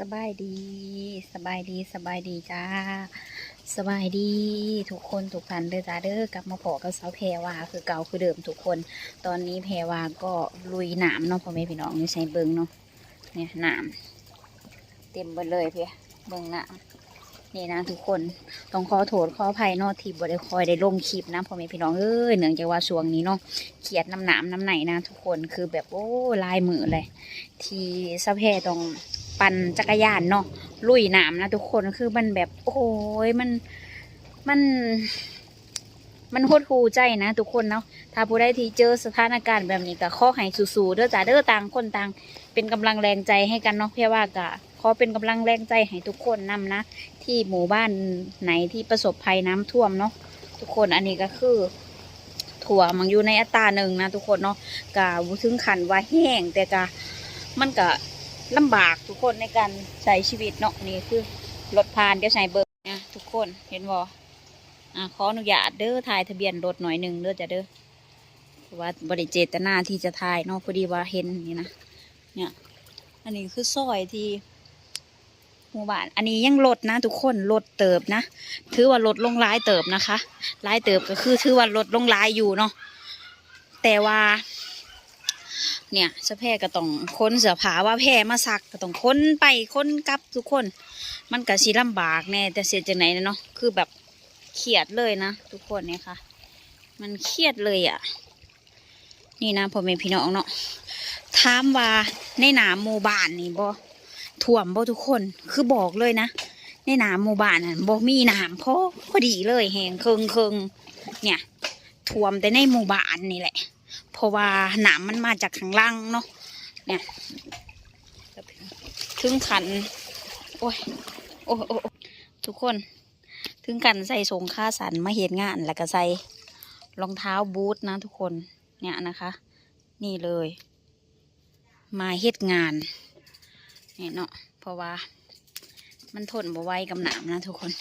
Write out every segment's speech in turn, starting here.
สบายดี สบายดี สบายดีจ้า สบายดี ทุกคนทุกท่านเด้อจ้าเด้อกลับมาพอกับสาวแพรวาคือเก่าคือเดิมทุกคน ตอนนี้แพรวาก็ลุยหนามเนาะพ่อแม่พี่น้องนี่ใช้เบิงเนาะ เนี่ยหนามเต็มไปเลยเพียเบิงหนามนี่นะทุกคนต้องขอโทษขออภัยนาะที่บ่ได้คอยได้ลงคลิปนะพ่อแม่พี่น้องเอ้ยเนื่องจากว่าช่วงนี้เนาะเขียดน้ำหนามน้ำไหนนะ ทุกคนคือแบบโอ้ลายมือเลย ที่สาวแพรต้อง ปั่นจักรยานเนาะลุยนามนะทุกคนคือมันแบบโอ้ยมันมัน มันโคตรหูใจนะทุกคนเนาะถ้าผู้ใดที่เจอสถานการณ์แบบนี้ก็ขอให้สู้ๆเด้อจ้าเด้อต่างคนต่าง เป็นกำลังแรงใจให้กันเนาะเพี่อว่ากะขอเป็นกำลังแรงใจให้ทุกคนนำนะ ที่หมู่บ้านไหนที่ประสบภัยน้ำท่วมเนาะทุกคนอันนี้ก็คือถั่วมันอยู่ในอัตราหนึ่งนะทุกคนเนาะกะบ่ถึงขันว่าแห้งแต่กะมันกะ ลำบากทุกคนในการใช้ชีวิตเนาะนี่คือรถพานเดี๋ยวใช้เบอร์นะทุกคนเห็นบอ่าขออนุญาตเด้อถ่ายทะเบียนรถหน่อยหนึ่งเด้อจะเด้อเพราะว่าบริเจตนาที่จะถ่ายเนาะพอดีว่าเห็นนี่นะเนี่ย อันนี้คือซอยที่หมู่บ้านอันนี้ยังลดนะ ทุกคนลดเติบนะ ถือว่าลดลงร้ายเติบนะคะร้ายเติบก็คือถือว่าลดลงร้ายอยู่เนาะแต่ว่า เนี่ยสะแพร่ก็ต้องค้นเสื้อผ้าว่าแพร่มาซักก็ต้องค้นไปค้นกลับทุกคน มันก็สิลำบากแน่แต่เสียจังไหนเนาะคือแบบเครียดเลยนะทุกคนเนี่ยค่ะ มันเครียดเลยอะ นี่นะพ่อแม่พี่น้องเนาะถามว่าในหนามหมู่บ้านนี่บ่ท่วมบ่ทุกคนคือบอกเลยนะในหนามหมู่บ้านน่ะบ่มีหน้ำพอพอดีเลยแหงเคิงเคิงเนี่ยท่วมแต่ในหมู่บ้านนี่แหละ ราะว่าหนามมันมาจากข้างล่างเนาะเนี่ยถึงขัน โอ้ยโอ้โอ้ทุกคน ถึงกันใส่ทรงค่าสันมาเห็นงานแล้วก็ใส่รองเท้าบูทนะทุกคนเนี่ยนะคะ นี่เลย มาเฮ็ดงานเนี่ยเนาะเพราะว่า มันทนบ่ไหวกับหนามนะทุกคน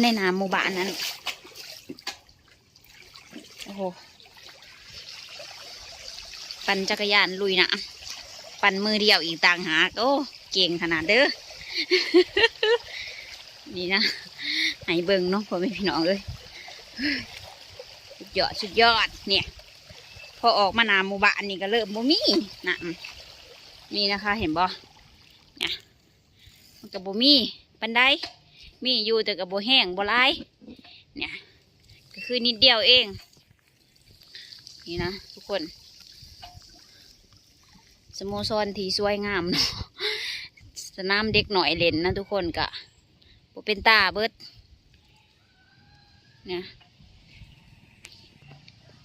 ในหนามหมู่บ้านนั้นโอ้โห ปั่นจักรยานลุยนะปั่นมือเดียวอีกต่างหากโอ้เก่งขนาดเด้อนี่นะให้เบิ่งเนาะพ่อแม่พี่น้องเลยสุดยอดสุดยอดเนี่ย พอออกมานามู่บ้านนี่ก็เริ่มบ่มีนะนี่นะคะ เห็นบ่เนี่ยมันกับบ่มีปันไดมีอยู่แต่กับบ่แห้งบ่ลายเนี่ยก็คือนิดเดียวเอง นี่นะทุกคน สโมสรที่สวยงามเนาะสนามเด็กหน่อยเล่นนะทุกคนกะบเป็นตาเบิดเนี่ย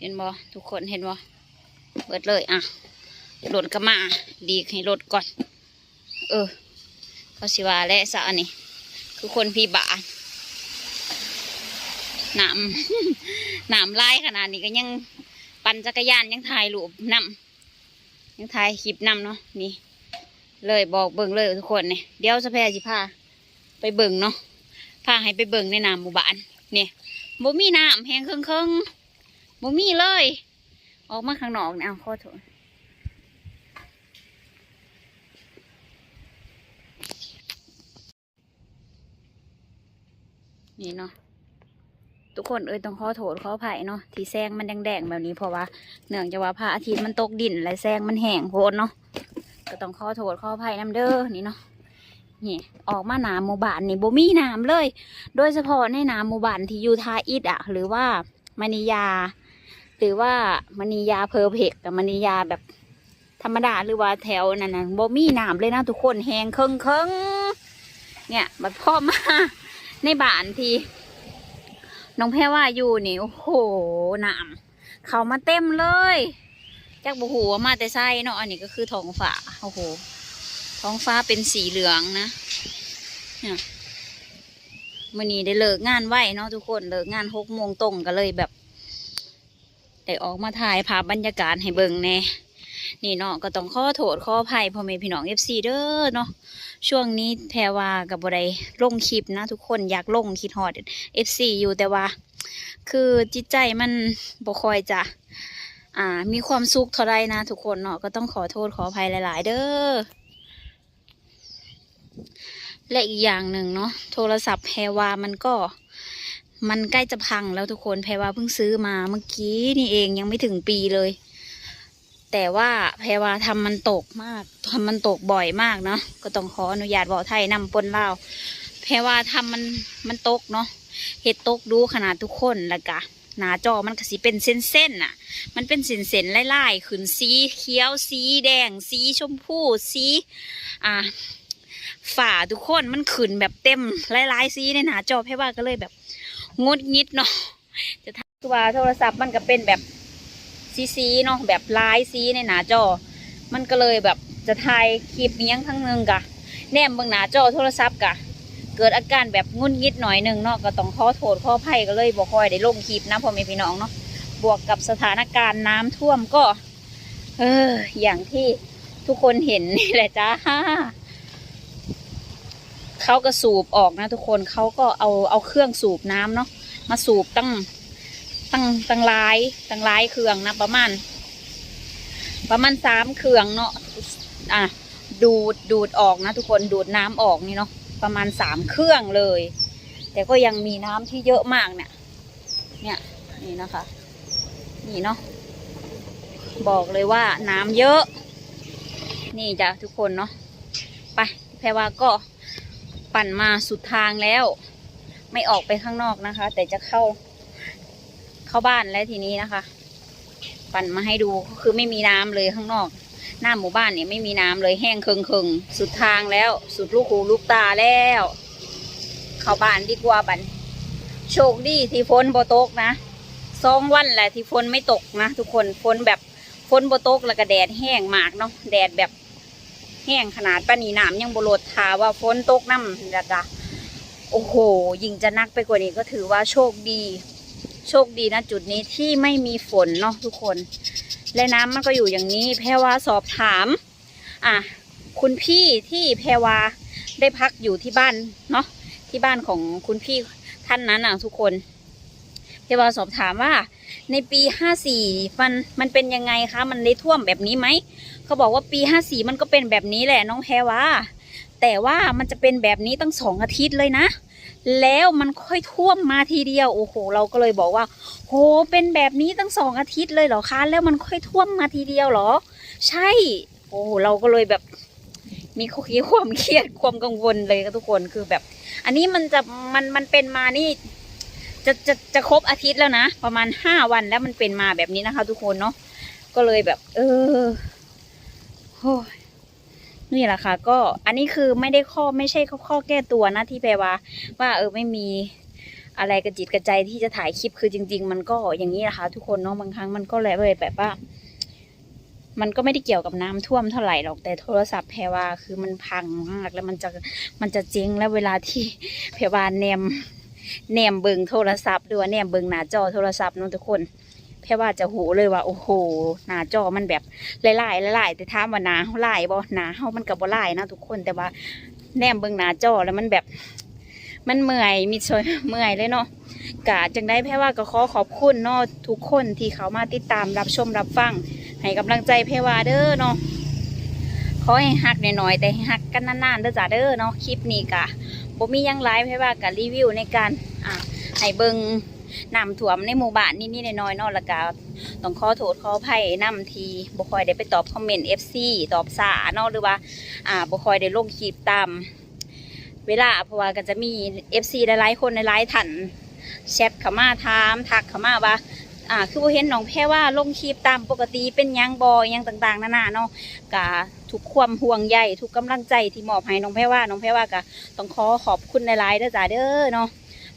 เห็นบ่ทุกคนเห็นบ่เบิดเลยอะรถก็มา ดีให้รถก่อน เออก็สิว่าและสะอันนี้ คือคนพี่บาหนามหนามลายขนาดนี้ก็ยัง ปั่นจักรยานยังถ่ายรูปนำ ยังถ่ายคลิปนำเนาะนี่ เลยบอกเบิ่งเลยทุกคนเนี่ยเดี๋ยวสะแพรสิพาไปเบิ่งเนาะพาให้ไปเบิ่งในน้ำหมู่บ้านเนี่ยบ่มีน้ำแห้งเครื่องเครื่องๆบ่มีเลย ออกมาข้างนอกเนี่ยเอาขอโทษนี่เนาะ ทุกคนเอ้ยต้องขอโทษขออภัยเนาะที่แซงมันแดงๆแบบนี้เพราะว่าเนื่องจากว่าพระอาทิตย์มันตกดินและแซงมันแห้งโพดเนาะก็ต้องขอโทษขออภัยน้ำเด้อนี่เนาะนี่ออกมาหนาหมู่บ้านนี่บ่มีน้ำเลย โดยเฉพาะในหนาหมู่บ้านที่อยู่ทาอิดอะหรือว่ามณียา หรือว่ามณียาเพอร์เพกกับมณียาแบบธรรมดาหรือว่าแถวนั้นนะบ่มีน้ำเลยนะทุกคนแหงเคิงเคิงๆเนี่ยบัดพ่อมาในบ้านที่ น้องแพรว่าอยู่นี่โอ้โหน้ำเขามาเต็มเลยจากบุหัวมาแต่ไส้เนาะอันนี้ก็คือท้องฟ้าโอ้โหท้องฟ้าเป็นสีเหลืองนะเนี่ยมื่อนี้ได้เลิกงานไว้เนาะทุกคนเลิกงานหกโมงตรงก็เลยแบบได้ออกมาถ่ายภาพบรรยากาศให้เบิ่งแน่ นี่เนาะก็ต้องขอโทษขออภัยพ่อแม่พี่น้องเอฟซีเด้อเนาะช่วงนี้แพรวากับบไดลงคลิปนะ ทุกคนอยากลงคิดฮอดเอฟซีอยู่แต่ว่า คือจิตใจมันบ่คอยจะอ่า มีความสุขเท่าไรนะ ทุกคนเนาะก็ต้องขอโทษขออภัยหลาย ๆ เด้อและอีกอย่างหนึ่งเนาะโทรศัพท์แพรวามันก็มันใกล้จะพังแล้วทุกคนแพรวาเพิ่งซื้อมาเมื่อกี้นี่เองยังไม่ถึงปีเลย แต่ว่าแพรวาทำมันตกมากทำมันตกบ่อยมากเนาะก็ต้องขออนุญาตบอกไทยนำปนเล่าแพรวาทำมันมันตกเนาะเห็ดตกดูขนาดทุกคนล้วกะหนาจอมันก็สิเป็นเส้นๆน่ะ มันเป็นเส้นๆไล่ๆขึ้นสีเขียว สีแดง สีชมพูสีอ่าฝาทุกคนมันขึ้นแบบเต็มหลายๆสีในหน้าจอแพรวาก็เลยแบบงดงิดเนาะจะทักว่าโทรศัพท์มันก็เป็นแบบ สีๆเนาะแบบลายสีในหน้าจอ มันก็เลยแบบจะถ่ายคลิปเนี้ยงทั้งนึงกะแนมบิ่งหน้าจอโทรศัพท์กะ เกิดอาการแบบงุนงิดหน่อยหนึ่งเนาะก็ต้องขอโทษขออภัยก็เลยบ่ค่อยได้ลงคลิปนะพ่อแม่พี่น้องเนาะบวกกับสถานการณ์น้ำท่วมก็ เออ อย่างที่ทุกคนเห็นนี่แหละจ้าเขาก็สูบออกนะทุกคนเขาก็เอาเอาเครื่องสูบน้ำเนาะมาสูบตั้ง ตั้งตั้งหลายตั้งหลายเครื่องนะประมาณ ประมาณสามเครื่องเนาะอะดูดดูดออกนะทุกคนดูดน้ำออกนี่เนาะประมาณสามเครื่องเลย แต่ก็ยังมีน้ำที่เยอะมากเนี่ย เนี่ยนี่นะคะ นี่เนาะบอกเลยว่าน้ำเยอะ นี่จ้ะทุกคนเนาะไปแพรว่าก็ปั่นมาสุดทางแล้ว ไม่ออกไปข้างนอกนะคะ แต่จะเข้า เข้าบ้านแล้วทีนี้นะคะ ปั่นมาให้ดูก็คือไม่มีน้ำเลยข้างนอก หน้าหมู่บ้านเนี่ยไม่มีน้ำเลยแห้งเคืองเคืองๆสุดทางแล้ว สุดลูกหูลูกตาแล้ว เข้าบ้านดีกว่าบันโชคดีที่ฝนโบตกนะสองวันแหละที่ฝนไม่ตกนะทุกคนฝนแบบฝนโบตกแล้วก็แดดแห้งมากเนาะแดดแบบแห้งขนาดปานีน้ำยังบรดทาว่าฝนตกน้ำแล้วก็โอ้โห ยิ่งจะนักไปกว่านี้ก็ถือว่าโชคดี โชคดีนะจุดนี้ที่ไม่มีฝนเนาะทุกคน และน้ำมันก็อยู่อย่างนี้แพรวาสอบถาม อะ คุณพี่ที่แพรวาได้พักอยู่ที่บ้านเนาะที่บ้านของคุณพี่ท่านนั้นอะทุกคนแพรวาสอบถามว่า ในปีห้าสี่มันมันเป็นยังไงคะมันได้ท่วมแบบนี้ไหมเขาบอกว่าปีห้าสี่มันก็เป็นแบบนี้แหละน้องแพรวาแต่ว่ามันจะเป็นแบบนี้ตั้งสองอาทิตย์เลยนะ แล้วมันค่อยท่วมมาทีเดียวโอ้โหเราก็เลยบอกว่า โหเป็นแบบนี้ตั้งสองอาทิตย์เลยเหรอคะแล้วมันค่อยท่วมมาทีเดียวเหรอ ใช่ โอ้เราก็เลยแบบมีความเครียดความกังวลเลยค่ะทุกคนคือแบบ อันนี้มันจะมันมันเป็นมานี่จะจะจะครบอาทิตย์แล้วนะ ประมาณห้าวันแล้วมันเป็นมาแบบนี้นะคะ ทุกคนเนาะก็เลยแบบ เออโอ้ย นี่แหละค่ะ ก็อันนี้คือไม่ได้ข้อไม่ใช่ข้อขอแก้ตัวนะที่แปลว่า ว่าเออไม่มีอะไรกระจิตกระใจที่จะถ่ายคลิปคือจริง ๆ มันก็อย่างนี้นะคะ ทุกคนเนาะบางครั้งมันก็เลยแบบว่า มันก็ไม่ได้เกี่ยวกับน้ำท่วมเท่าไหร่หรอกแต่โทรศัพท์แพรว่าคือมันพังมากแล้วมันจะมันจะเจ๊งแล้วเวลาที่แพรวาแนมแนมเบิงโทรศัพท์หรือว่าแนมเบิงหน้าจอโทรศัพท์เนาะทุกคน แค่ว่าจะหูเลยว่า โอ้โหหน้าจอมันแบบหลายๆหลายๆแต่ถามว่าหนาเฮาหลายบ่หนาเฮามันกับบ่หลายนะทุกคนแต่ว่าแนมเบิ่งหน้าจอแล้วมันแบบ มันเมื่อยมีชยเมื่อยเลยเนาะกะจังได้แพ่ว่าก็ขอขอบคุณเนาะทุกคนที่เขามาติดตามรับชมรับฟังให้กำลังใจแพ่ว่าเด้อเนาะขอให้ฮักหน่อยๆแต่ห้ฮักกันนานๆเด้อจ้าเด้อเนาะคลิปนี้กะบ่มียังไลฟ์แพ่ว่ากับรีวิวในการอ่าให้เบิ่ง น้ำท่วมในหมู่บ้านนี่นี่น้อยๆเนาะแล้วก็ต้องขอโทษขออภัยน้ำทีบ่คอยได้ไปตอบคอมเมนต์ FC ตอบสาเนาะหรือว่า อ่าบ่คอยได้ลงคลิปตาม เวลาเพราะว่าก็จะมี FC หลายๆคนหลายๆท่านแชทเข้ามาถามทักเข้ามาว่าอ่าคือบ่เห็นน้องแพ้ว่าลงคลิปตามปกติเป็นยังบอหยังต่างๆนานาเนาะกะทุกความห่วงใยทุกกำลังใจที่มอบให้น้องแพ้ว่าน้องแพ้ว่าก็ต้องขอขอบคุณหลายๆเด้อจ้าเด้อเนาะ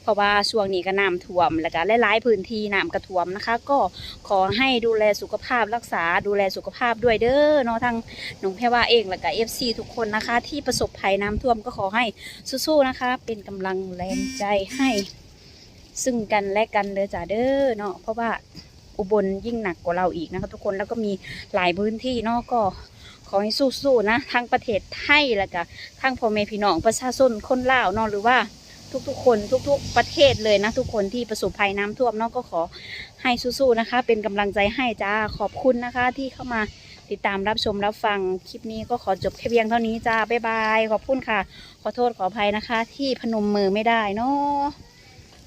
เพราะว่าช่วงนี้ก็น้ำท่วม แล้วก็หลายๆพื้นที่น้ำกระท่วมนะคะ ก็ขอให้ดูแลสุขภาพรักษาดูแลสุขภาพด้วยเด้อเนาะทั้งน้องแพรว่าเองแล้วก็เอฟซีทุกคนนะคะ ที่ประสบภัยน้ำท่วมก็ขอให้สู้ๆนะคะ เป็นกำลังแรงใจให้ ซึ่งกันและกันเด้อจ้าเด้อเนาะเพราะว่าอุบลยิ่งหนักกว่าเราอีกนะคะ ทุกคนแล้วก็มีหลายพื้นที่เนาะก็ขอให้สู้ๆนะทั้งประเทศไทยแล้วก็ทั้งพ่อแม่พี่น้องประชาชนคนลาวเนาะหรือว่า ทุกๆ คนทุกๆ ประเทศเลยนะ ทุกคนที่ประสบภัยน้ำท่วมเนาะก็ขอให้สู้ๆนะคะ เป็นกำลังใจให้จ้าขอบคุณนะคะ ที่เข้ามาติดตามรับชมรับฟังคลิปนี้ก็ขอจบแค่เพียงเท่านี้จ้าบ๊ายบายขอบคุณค่ะ ขอโทษขออภัยนะคะ ที่พนมมือไม่ได้เนาะ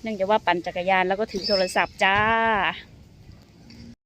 เนื่องจากว่าปั่นจักรยานแล้วก็ถือโทรศัพท์จ้า